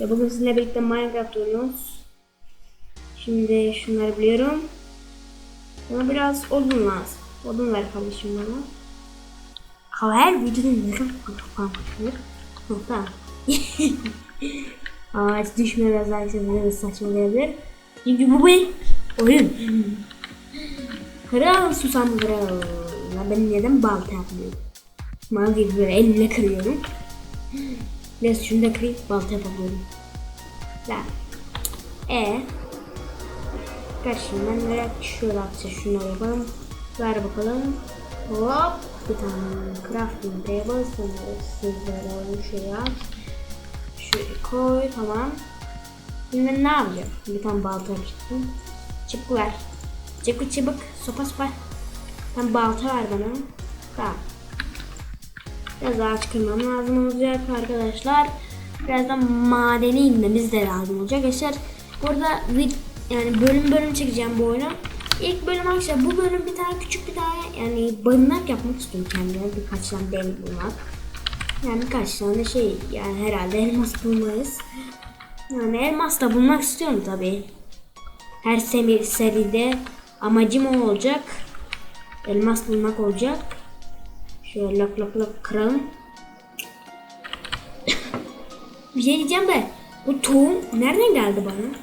Ya bugün sizinle birlikte Minecraft oynuyoruz. Şimdi şunları biliyorum. Bana biraz odun lazım. Odun ver kardeşim bana. Ha her videonun ne kadar bakıyor. Ha, Tamam. Ağaç düşmemez herkese de saçmalayabilir. Çünkü bu bir oyun. Kral susam kral. Ben neden balta yapmıyorum? Mal gibi böyle elimle kırıyorum. Neyse şunu da kırayım balta yapabiliyorum. La. E. Ben de şöyle atacağız şunları yapalım. Ver bakalım. Hop. Bir tane crafting table sonra sizlere şey yap. Şöyle koy tamam. Şimdi ne yapacağım? Bir tane balta yapacağım. Çıbık ver. Çıbık çıbık. Sopa sopa. Tam balta ver bana. Tamam. Biraz ağaç kırmam lazım olacak arkadaşlar. Birazdan madeni inmemiz de lazım olacak. Arkadaşlar burada yani bölüm bölüm çekeceğim bu oyunu. İlk bölüm arkadaşlar bu bölüm bir tane küçük bir tane yani barınak yapmak istiyorum kendime. Birkaç tane demir bulmak. Yani birkaç tane şey yani herhalde elmas bulmayız. Yani elmas da bulmak istiyorum tabi. Her seri, seride amacım o olacak. Elmas bulmak olacak. Şöyle lak lak lak kıralım. bir şey diyeceğim de bu tohum nereden geldi bana?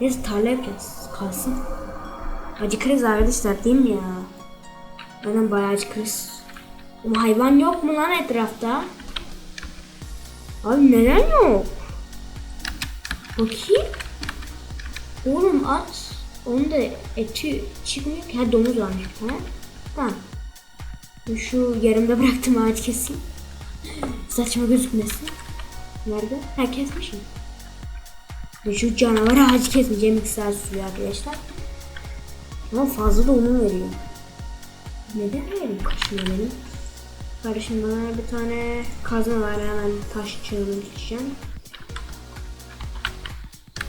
Neyse tarla yapacağız. Kalsın. Acıkırız arkadaşlar değil mi ya? Aynen bayağı acıkırız. Ama hayvan yok mu lan etrafta? Abi neden yok? Bakayım. Oğlum at. Onun da eti çıkmıyor ki. Ha domuz varmış tane. Tamam. Şu yarımda bıraktım ağaç keseyim. Saçma gözükmesin. Nerede? Ha kesmişim. Şu canavar ağacı kesmeyeceğim iki saat sürüyor arkadaşlar. Ama fazla da onu veriyor. Neden verim kaçmıyor benim? Kardeşim bana bir tane kazma var hemen taş çığırını tutacağım.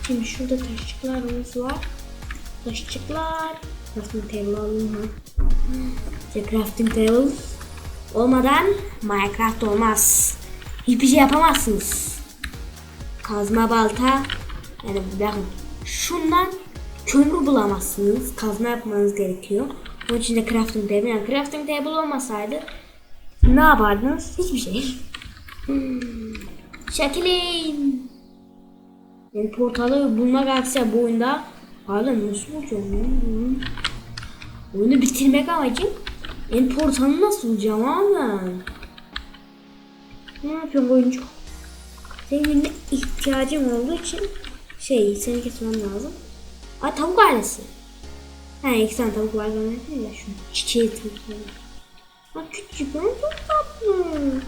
Şimdi şurada taşçıklarımız var. Taşçıklar. Crafting table alayım mı? İşte crafting table olmadan Minecraft olmaz. Hiçbir şey yapamazsınız. Kazma balta. Yani bakın şundan kömür bulamazsınız. Kazma yapmanız gerekiyor. Onun için de crafting table. Yani crafting table olmasaydı ne yapardınız? Hiçbir şey. Hmm. Şekilin. Yani portalı bulmak aksa bu oyunda hala nasıl ya? Hmm. Oyunu bitirmek amacım en portalını nasıl bulacağım abi ben? Ne yapıyorum oyuncu? Senin ihtiyacım olduğu için şey seni kesmem lazım. Aa tavuk ailesi. Ha iki tane tavuk var zannettim ya şu çiçeği tavuk. Bak küçük ama çok tatlı.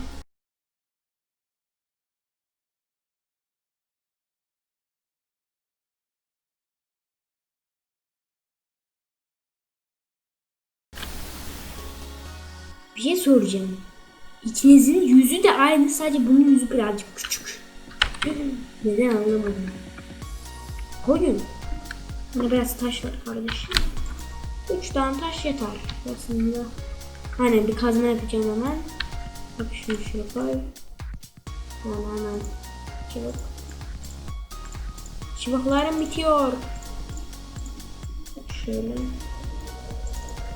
Soracağım. İkinizin yüzü de aynı sadece bunun yüzü birazcık küçük. Neden anlamadım. Koyun. Buna biraz taş var kardeşim. Üç tane taş yeter aslında. Hani bir kazma yapacağım hemen. Bak şunu şuraya koy. Hemen hemen. Çubuk. Çubuklarım bitiyor. Şöyle.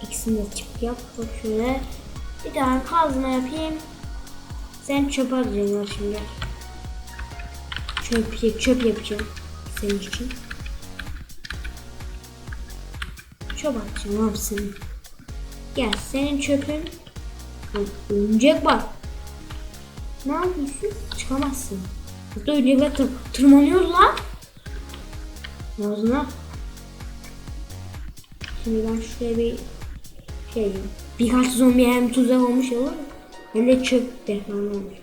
İkisini de çubuk yap. Bak şöyle. Bir tane kazma yapayım. Sen çöp atacaksın şimdi. Çöp, çöp yapacağım. Senin için. Çöp atacağım abi. Gel senin çöpün. Örümcek bak. Ne yapıyorsun? Çıkamazsın. Öyle bir tır tırmanıyor lan. Ağzına. Şimdi ben şuraya bir şey birkaç zombi hem tuzak olmuş olur hem de çöp defne olmuş.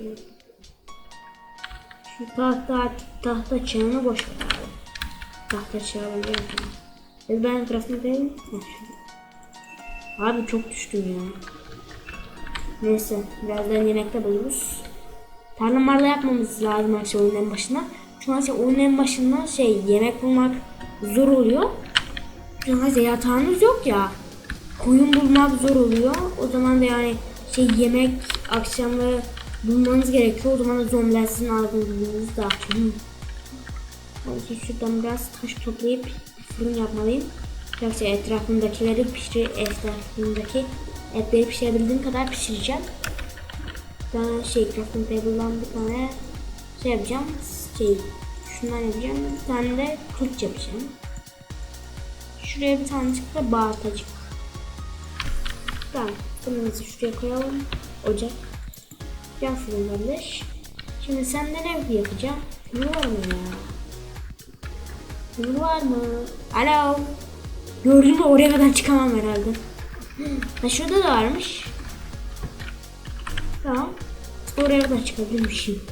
Şu tahta tahta çağını boş ver. Tahta çağı ben yapayım. Biz ben crafting değil Abi çok düştüm ya. Neyse birazdan yemekte buluruz. Tarla marla yapmamız lazım akşam oyunun en başına. Çünkü akşam oyunun en başında şey yemek bulmak zor oluyor. Çünkü yatağınız yok ya. Koyun bulmak zor oluyor. O zaman da yani şey yemek akşamları bulmanız gerekiyor. O zaman da zombiler sizin dağıtıyor. Belki şuradan biraz taş toplayıp fırın yapmalıyım. Yoksa etrafındakileri pişir, etrafındaki etleri pişirebildiğim kadar pişireceğim. Ben şey crafting table'dan bir tane şey yapacağım. Şey, şundan yapacağım. Bir tane de kılıç yapacağım. Şuraya bir tanecik de bağırtacık. Tamam. Fırınımızı şuraya koyalım. Ocak. Yan fırın kardeş. Şimdi sen ne yapacağım? Ne var mı ya? Ne var mı? Alo. Gördün mü oraya kadar çıkamam herhalde. Ha şurada da varmış. Tamam. Oraya kadar çıkabilirmişim.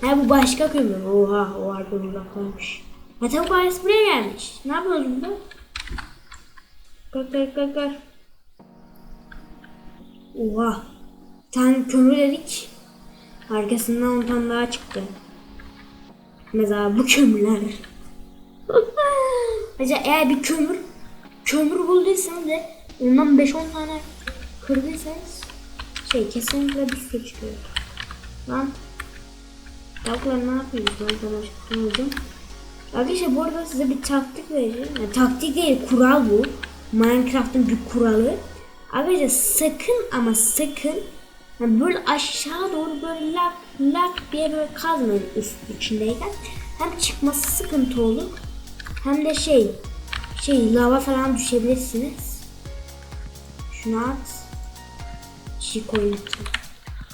Ha bu başka kömür. Oha o harbi. Ha tavuk ailesi buraya gelmiş. Ne yapıyoruz burada? Kalk kalk kalk kalk. Oha. Bir tane kömür dedik. Arkasından 10 tane daha çıktı. Mesela bu kömürler. Mesela eğer bir kömür kömür bulduysanız ve ondan 5-10 tane kırdıysanız şey kesinlikle bir sürü çıkıyor. Lan Tavuklar ne yapıyoruz ben sana anladım. Arkadaşlar bu arada size bir taktik vereceğim. Yani taktik değil kural bu. Minecraft'ın bir kuralı. Arkadaşlar sakın ama sakın yani böyle aşağı doğru böyle lak lak diye böyle kazmayın üst içindeyken. Hem çıkması sıkıntı olur. Hem de şey şey lava falan düşebilirsiniz. Şunu at. Çiğ koyun.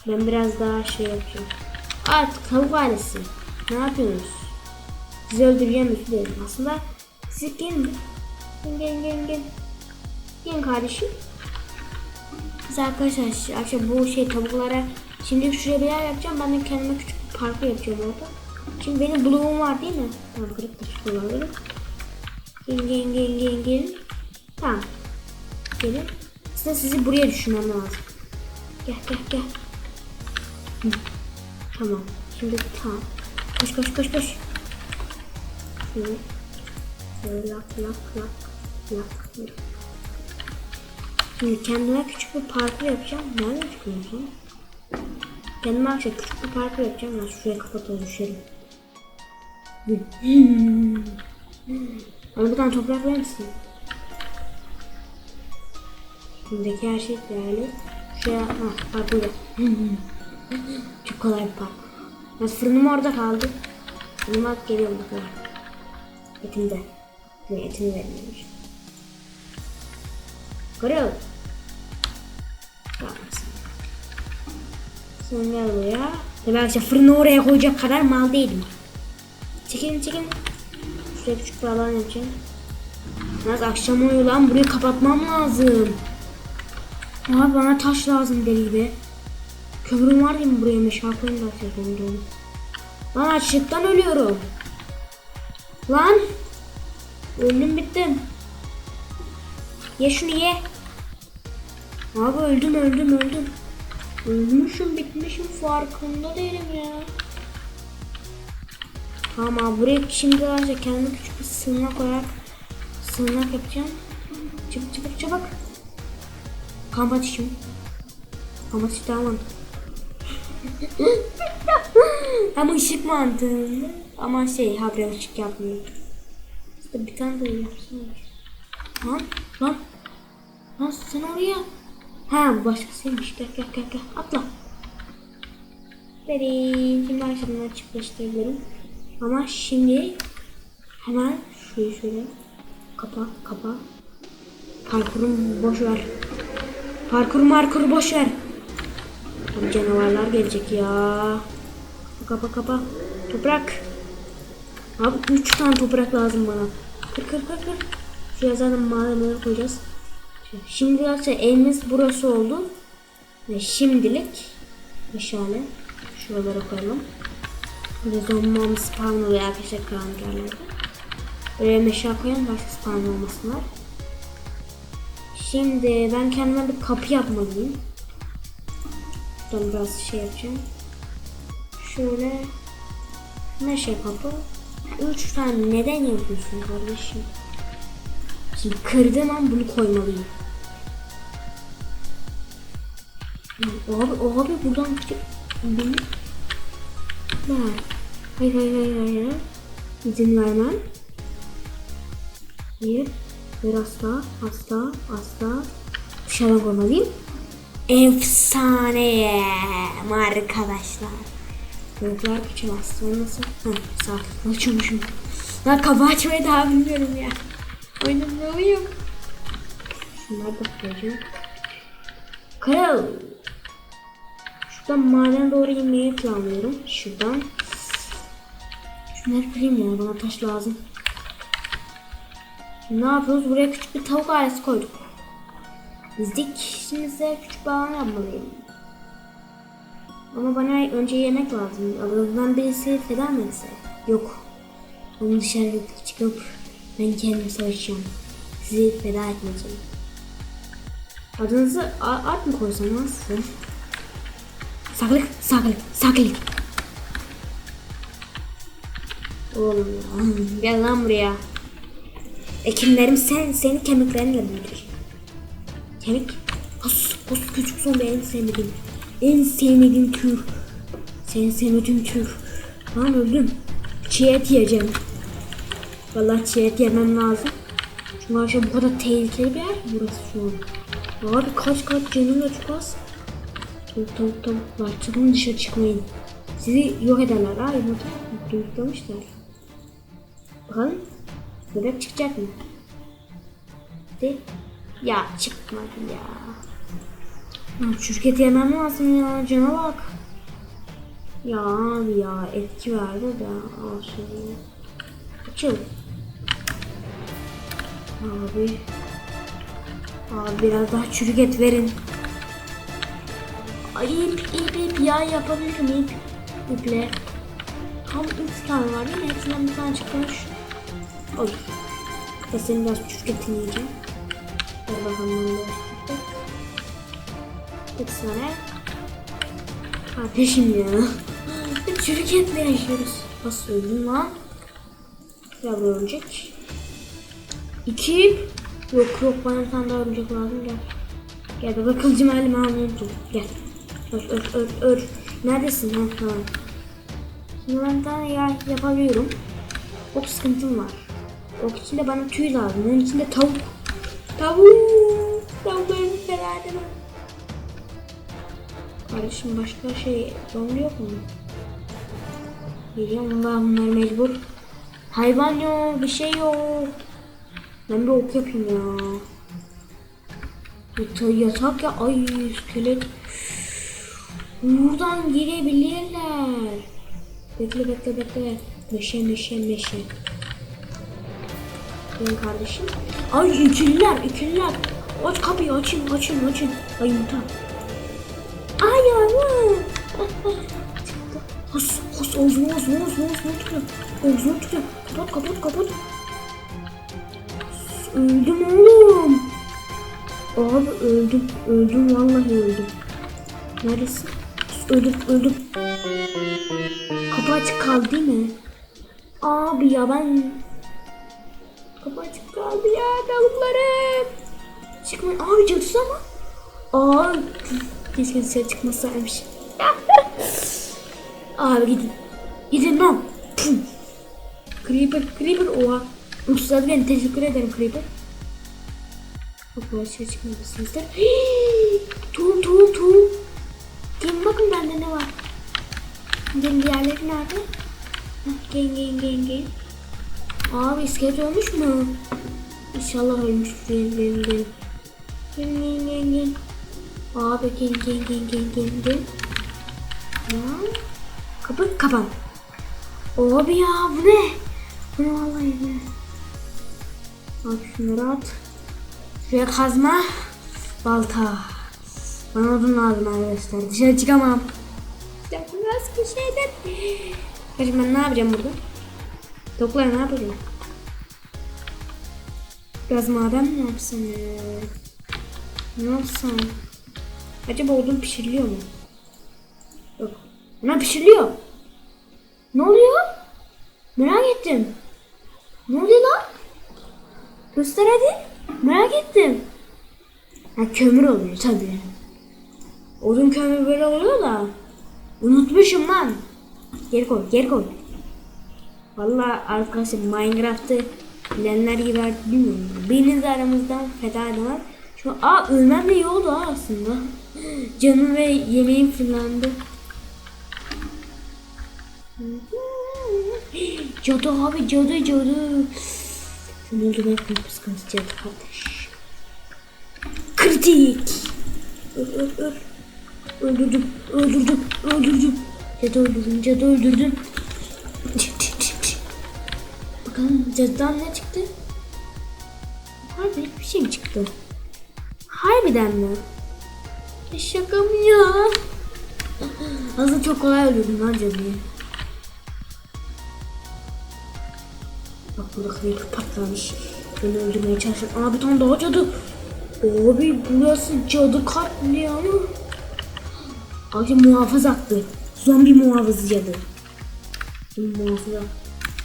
Ben biraz daha şey yapacağım. Artık tavuk ailesi. Ne yapıyorsunuz? Sizi öldüreceğim dilerim. Aslında siz. Gelin gelin gelin gelin. Gelin kardeşim. Biz arkadaşlar arkadaşlar bu şey tavuklara şimdi şuraya bir yer yapacağım. Ben de kendime küçük bir parkur yapacağım orada. Şimdi benim bloğum var değil mi? Tamam kırık şu kullanıyorum. Gelin gelin gelin gelin gelin. Tamam. Gelin. Aslında sizi buraya düşürmem lazım. Gel gel gel. Hı. Tamam. Şimdi tamam. Koş koş koş koş. Şöyle. Şöyle lak lak lak lak lak. Kendime küçük bir parkur yapacağım. Nereden çıkıyorsun? Kendime arkadaşlar küçük bir parkur yapacağım. Ben şuraya kapatalım düşerim. Bir tane toprak verir misin? Şimdiki her şey değerli. Şuraya, ha, parkur yap. Çok kolay bir parkur. Ya fırınım orada kaldı. Fırınıma at geliyorum bakalım. Etini de. Ne etini vermemiş. Görüyor musun? Sen gel buraya. Tabii arkadaşlar fırını oraya koyacak kadar mal değilim. Çekilin çekilin. Şuraya küçük bir alan yapacağım. Biraz akşam oluyor lan burayı kapatmam lazım. Abi bana taş lazım deli gibi. Kömürüm var mi buraya meşal koyayım da atayım onu. Lan açlıktan ölüyorum. Lan. Öldüm bittim. Ye şunu ye. Abi öldüm öldüm öldüm. Ölmüşüm bitmişim farkında değilim ya. Abi buraya şimdi önce kendime küçük bir sığınak olarak sığınak yapacağım. Çabuk çabuk çabuk. Kamp ateşim. Kamp ateşi daha mantıklı. Ama ışık mantığında ama şey habire ışık yapmıyor. İşte bir tane de yapsana. Lan lan. Lan sen oraya. Ha başkasıymış. Gel gel gel gel. Atla. Şimdi arkadaşlar açıklaştırabilirim. Ama şimdi hemen şurayı şöyle kapa kapa. Parkurum boş ver. Parkur markur boş ver. Abi canavarlar gelecek ya. Kapa kapa. Toprak. Abi 3 tane toprak lazım bana. Kır kır kır kır. Şuraya zaten malzemeleri koyacağız. Şimdi arkadaşlar elimiz burası oldu. Ve şimdilik meşale şuralara koyalım. Böyle zombam spawn oluyor arkadaşlar karanlık yerlerde. Böyle meşale koyalım başka spawn olmasınlar. Şimdi ben kendime bir kapı yapmalıyım. Şuradan biraz şey yapacağım. Şöyle meşe kapı. Üç tane neden yapıyorsun kardeşim? Şimdi kırdığım an bunu koymalıyım. Abi, abi buradan çık. Beni... Ver. Hayır hayır hayır hayır. İzin vermem. Bir. Bir asla. Asla. Asla. Dışarıdan koymalıyım. Efsane arkadaşlar. Çocuklar küçülmez. Sonra nasıl? Heh, sağ. Açıyormuşum. Daha kafa açmayı daha bilmiyorum ya. Oynamalıyım. Şunları da koyacağım. Kral. Şuradan maden doğru inmeyi planlıyorum. Şuradan. Şunları kırayım ya. Bana taş lazım. Ne yapıyoruz? Buraya küçük bir tavuk ailesi koyduk. Dizdik. Şimdi size küçük bir alan yapmalıyım. Ama bana önce yemek lazım. Aranızdan birisi feda mı etse? Yok. Onu dışarı çıkıp ben kendim savaşacağım. Sizi feda etmeyeceğim. Adınızı Art mı koysam nasıl? Saklık, saklık, saklık. Oğlum. Gel lan buraya. Ekinlerim sen, seni kemiklerinle büyütür. Kemik. Pos, pos küçük zombi en sevmediğim. En sevmediğim tür. Seni sevmediğim tür. Lan öldüm. Çiğ et yiyeceğim. Vallahi çiğ et yemem lazım. Çünkü aşağı bu kadar tehlikeli bir yer burası şu an. Abi kaç kaç canım da çok az. Tavuk tavuk tavuklar çıkın dışarı çıkmayın. Sizi yok ederler ha yumurta yumurtlamışlar. Bakalım bebek çıkacak mı? De ya çıkmadı ya. Ya şirket yemem lazım ya cana bak. Ya abi ya etki verdi de olsun. Açıl. Abi. Abi biraz daha çürük et verin. Ay ip ip ip ya yapabilirim ip. İple. Tam üç tane var değil mi? Hepsinden bir tane çıkmış. Oy. Da senin biraz çürük etini yiyeceğim. Ver bakalım bunu da tane. Kardeşim ya. çürük etle yaşıyoruz. Nasıl öldün lan? Ya bu örümcek. İki. Yok yok bana bir tane daha örümcek lazım gel. Gel baba kılıcımı elime almayacağım. Gel. Ör ör ör ör. Neredesin? Ha tamam. Şimdi ben tane yer yapabiliyorum. Ok sıkıntım var. Ok için de bana tüy lazım. Onun için de tavuk. Tavuk. Tavuklarını severdim. Kardeşim başka şey zombi yok mu? Biliyorum Allah bunlar mecbur. Hayvan yok, bir şey yok. Ben bir ok yapayım ya. Yata- Yatak ya, ay iskelet. Buradan girebilirler. Bekle bekle bekle. Meşe meşe meşe. Benim kardeşim. Ay ikililer ikililer. Aç kapıyı açın açın açın. Ay yumurta. Ay yavrum. Hos hos ağzını ağzını ağzını ağzını tutuyor. Ağzını tutuyor. Kapat kapat kapat. Öldüm oğlum. Abi öldüm. Öldüm vallahi öldüm. Neredesin? Öldüm öldüm. Kapı açık kaldı değil mi? Abi ya ben... Kapı açık kaldı ya tavuklarım. Çıkmayın. Abi cadısı ama. Aa, keşke dışarı çıkmasaymış. Abi gidin. Gidin lan. Pum. Creeper, Creeper oha. Uçsadı beni teşekkür ederim Creeper. Bak bu dışarı çıkmamışsınızdır. Tuğum tuğum tuğum. Bakın bende ne var. Gelin diğerleri nerede? Heh, Gelin gelin gelin gelin. Abi iskelet ölmüş mü? İnşallah ölmüştür. Gelin gelin gelin. Gelin gelin gelin gelin. Abi gelin gelin gelin gelin gelin. Ya. Kapı kapan. Abi ya bu ne? Bu ne vallahi ne? Abi şunları at. Şuraya kazma. Balta. Bana odun lazım arkadaşlar. Dışarı çıkamam. Bu nasıl bir şeydir? Kardeşim ben ne yapacağım burada? Toplar ne yapacağım? Biraz maden mi yapsam ya? Ne yapsam? Acaba odun pişiriliyor mu? Yok. Ne pişiriliyor? Ne oluyor? Merak ettim. Ne oluyor lan? Göster hadi. Merak ettim. Ha kömür oluyor tabii. Odun kömür böyle oluyor da. Unutmuşum lan. Geri koy, geri koy. Valla arkadaşlar Minecraft'ı bilenler gibi artık bilmiyorum. Biriniz aramızdan feda var. Şu aa ölmem de iyi oldu ha aslında. Canım ve yemeğim fırlandı. Cadı abi cadı cadı. Sen öldürmek bir sıkıntı cadı kardeş. Kritik. Öl öl öl. Öldürdüm öldürdüm öldürdüm. Cadı öldürdüm cadı öldürdüm. Bakalım cadıdan ne çıktı? Harbi bir şey mi çıktı? Harbiden mi? E şaka mı ya? Aslında çok kolay öldürdüm lan cadıyı. Bak burada creeper patlamış. Beni öldürmeye çalışan. Aa bir tane daha cadı. Abi burası cadı katliamı. Abi muhafız attı. Zombi muhafız cadı. Zombi muhafız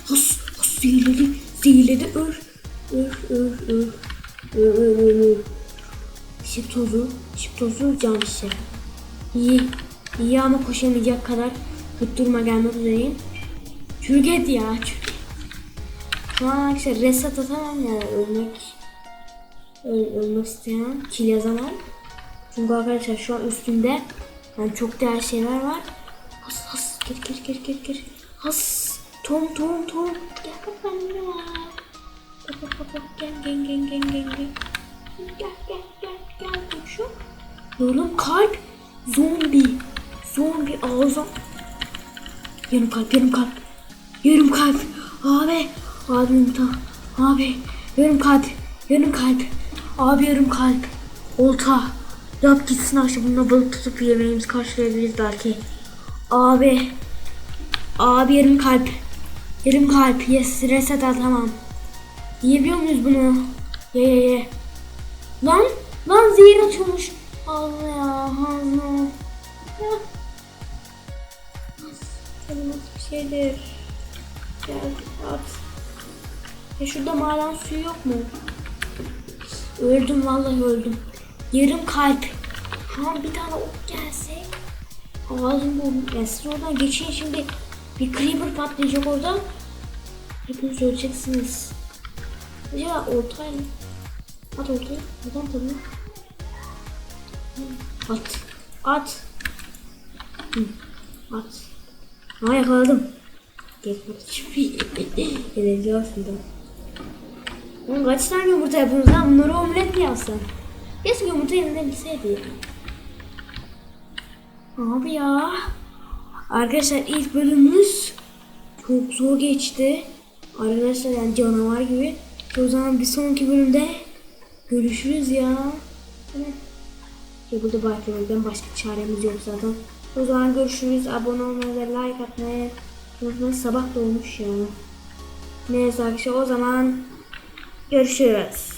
Has, has zehirledi. Zehirledi. Öl. Öl, öl, öl. Öl, öl, öl, öl. Tozu. Işık tozu can şişe. İyi. İyi ama koşamayacak kadar tutturma gelmek üzereyim. Çürük et ya. Çürük. Şu an arkadaşlar reset atamam ya ölmek öl, ölmek isteyen kill yazamam. Çünkü arkadaşlar şu an üstünde yani çok değerli şeyler var. Has has gir gir gir gir gir. Has tom tom tom gel bak benimle. Bak bak bak bak gel gel gel gel gel gel. Gel gel gel gel komşu. Oğlum kalp zombi zombi ağza. Yarım kalp yarım kalp. Yarım kalp. Abi. Abi yumurta. Abi. Yarım kalp. Yarım kalp. Abi yarım kalp. Olta. Yap gitsin aşağı bununla balık tutup yemeğimizi karşılayabiliriz belki. Abi. Abi yarım kalp. Yarım kalp. Yes reset al tamam. Yiyebiliyor muyuz bunu? Ye ye ye. Lan. Lan zehir atıyormuş. Allah ya. Allah. Ya. Nasıl bir şeydir. Gel at. Ya şurada maden suyu yok mu? Öldüm vallahi öldüm. Yarım kalp. Ha bir tane ok gelse. Ağzım burnum. Siz oradan geçin şimdi. Bir creeper patlayacak orada. Hepiniz öleceksiniz. Ya ortayla. At ortaya. Neden tabii? At. At. At. Ha yakaladım. Eğlenceli aslında. Oğlum kaç tane yumurta yapıyorsunuz lan? Bunları omlet mi yapsam? Keşke yumurta yerine bilseydi. Abi ya. Arkadaşlar ilk bölümümüz çok zor geçti. Arkadaşlar yani canavar gibi. O zaman bir sonraki bölümde görüşürüz ya. Evet. Ya burada beklemekten başka çaremiz yok zaten. O zaman görüşürüz. Abone olmayı ve like atmayı unutmayın. Sabah da olmuş ya. Neyse arkadaşlar o zaman görüşürüz.